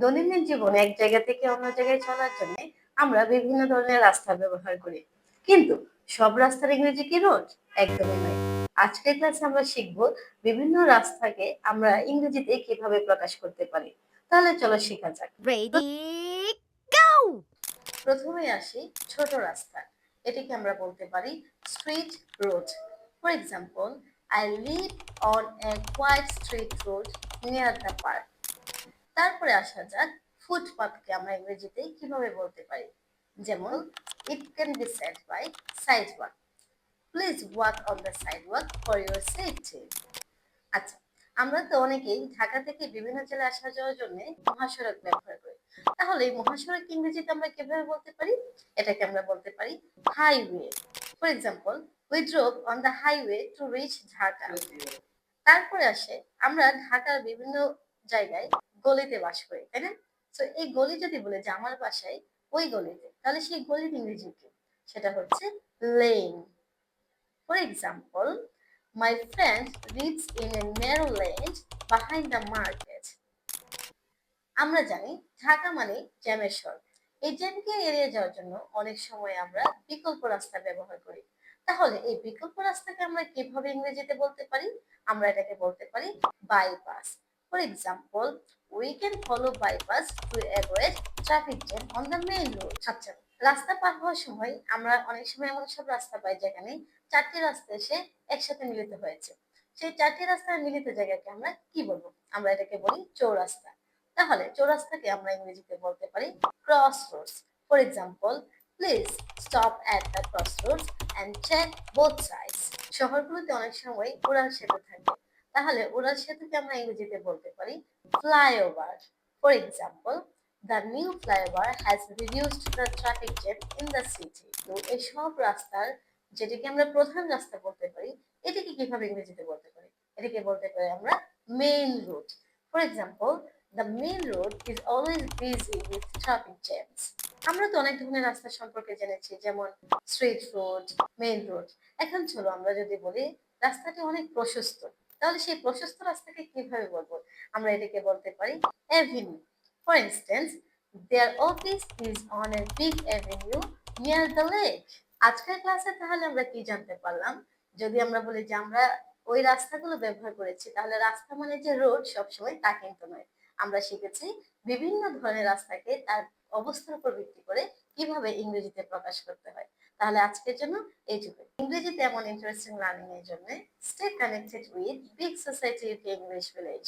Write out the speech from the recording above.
দৈনন্দিন জীবনে এক জায়গা থেকে অন্য জায়গায় চলার জন্য আমরা বিভিন্ন ধরনের রাস্তা ব্যবহার করি। কিন্তু সব রাস্তার ইংরেজি কি রোড একদমই নয়। আজকের ক্লাসে আমরা শিখব বিভিন্ন রাস্তাকে আমরা ইংরেজিতে কীভাবে প্রকাশ করতে পারি। তাহলে চলো শেখা যাক। প্রথমে আসি ছোট রাস্তা। এটিকে আমরা বলতে পারি street road for example I live on a quiet street road near the park তারপরে আসা যাক ফুটপাথকে আমরা ইংরেজিতে কীভাবে বলতে পারি। যেমন it can be set by sidewalk please walk on the sidewalk for your safety আচ্ছা আমরা তো অনেকেই ঢাকা থেকে বিভিন্ন জেলায় আসা যাওয়ার জন্য মহাসড়ক ব্যবহার করি। তাহলে মহাসড়ক ইংরেজিতে আমরা কীভাবে বলতে পারি? এটাকে আমরা বলতে পারি highway. For example we drove on the highway to reach Dhaka. তারপরে আসে, আমরা ঢাকার বিভিন্ন জায়গায় গলিতে বাস করি, তাই না? তো এই গলি যদি বলে যে আমার বাসায় ওই গলিতে, তাহলে সেই গলির ইংরেজি কি? সেটা হচ্ছে lane for example my friend lives in a narrow lane behind the market আমরা জানি ঢাকা মানে জ্যামের এই জ্যামকে এড়িয়ে যাওয়ার জন্য অনেক সময় আমরা বিকল্প রাস্তা ব্যবহার করি। তাহলে এই বিকল্প রাস্তাকে আমরা কীভাবে ইংরেজিতে বলতে পারি? আমরা এটাকে বলতে পারি bypass for example we can follow bypass to avoid traffic jam on the main road আচ্ছা রাস্তা পার হওয়ার সময় আমরা অনেক সময় এমন সব রাস্তা পাই যেখানে চারটি রাস্তা এসে একসাথে মিলিত হয়েছে। সেই চারটি রাস্তার মিলিত জায়গাকে আমরা কি বলব? আমরা এটাকে বলি চৌরাস্তা। তাহলে চৌরাস্তাকে আমরা ইংরেজিতে বলতে পারি crossroads for example please stop at the crossroads and check both sides শহরগুলোতে অনেক সময় উড়াল সেতু থাকে। তাহলে উড়াল সেতুকে আমরা ইংরেজিতে বলতে পারি flyover for example the new flyover has reduced the traffic jam in the city তো এসব রাস্তার যেটিকে আমরা প্রধান রাস্তা বলতে পারি, এটিকে কীভাবে ইংরেজিতে বলতে পারি? এটিকে বলতে পারি আমরা main route for example the main road is always busy with traffic jams আমরা তো অনেক ধরনের রাস্তা সম্পর্কে জেনেছি, যেমন স্ট্রিট রোড মেইন রোড এখন চলো আমরা যদি বলি, রাস্তাটি অনেক প্রশস্ত। তাহলে সেই প্রশস্ত রাস্তাকে কীভাবে বলব? আমরা এটাকে বলতে পারি avenue for instance their office is on a big avenue near the lake আজকের ক্লাসে তাহলে আমরা কি জানতে পারলাম? যদি আমরা বলি যে আমরা ওই রাস্তাগুলো ব্যবহার করেছি, তাহলে রাস্তা মানে যে রোড সবসময় তা কিন্তু নয়। আমরা শিখেছি বিভিন্ন ধরনের রাস্তাকে তার অবস্থার উপর ভিত্তি করে কীভাবে ইংরেজিতে প্রকাশ করতে হয়। তাহলে আজকের জন্য এইটুকু ইংরেজিতে এমন ইন্টারেস্টিং লার্নিং এর জন্য stay connected with big society English village